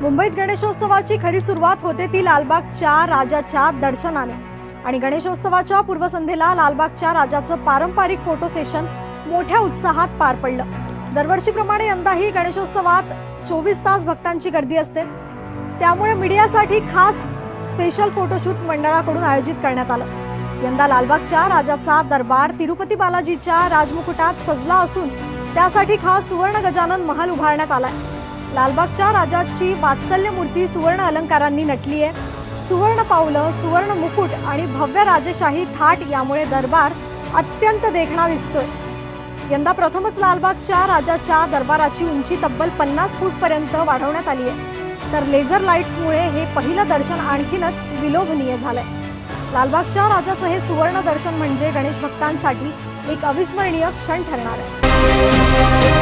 मुंबईत गणेशोत्सवाची खरी सुरुवात होते ती लालबागच्या राजाच्या दर्शनाने. आणि गणेशोत्सवाच्या पूर्वसंध्येला लालबागच्या राजाचं पारंपरिक फोटो सेशन मोठ्या उत्साहात पार पडलं. दरवर्षीप्रमाणे यंदाही गणेशोत्सवात चोवीस तास भक्तांची गर्दी असते. त्यामुळे मीडियासाठी खास स्पेशल फोटोशूट मंडळाकडून आयोजित करण्यात आलं. यंदा लालबागच्या राजाचा दरबार तिरुपती बालाजीच्या राजमुकुटात सजला असून त्यासाठी खास सुवर्ण गजानन महाल उभारण्यात आलाय. लालबागच्या राजाची वात्सल्य मूर्ती सुवर्ण अलंकारांनी नटली आहे. सुवर्ण पावलं सुवर्ण मुकुट आणि भव्य राजेशाही थाट यामुळे दरबार अत्यंत देखणा दिसतोय. यंदा प्रथमच लालबागच्या राजाच्या दरबाराची उंची तब्बल पन्नास फूट पर्यंत वाढवण्यात आली आहे. तर लेझर लाईट्समुळे हे पहिलं दर्शन आणखीनच विलोभनीय झालंय. लालबागच्या राजाचं हे सुवर्ण दर्शन म्हणजे गणेश भक्तांसाठी एक अविस्मरणीय क्षण ठरणार आहे.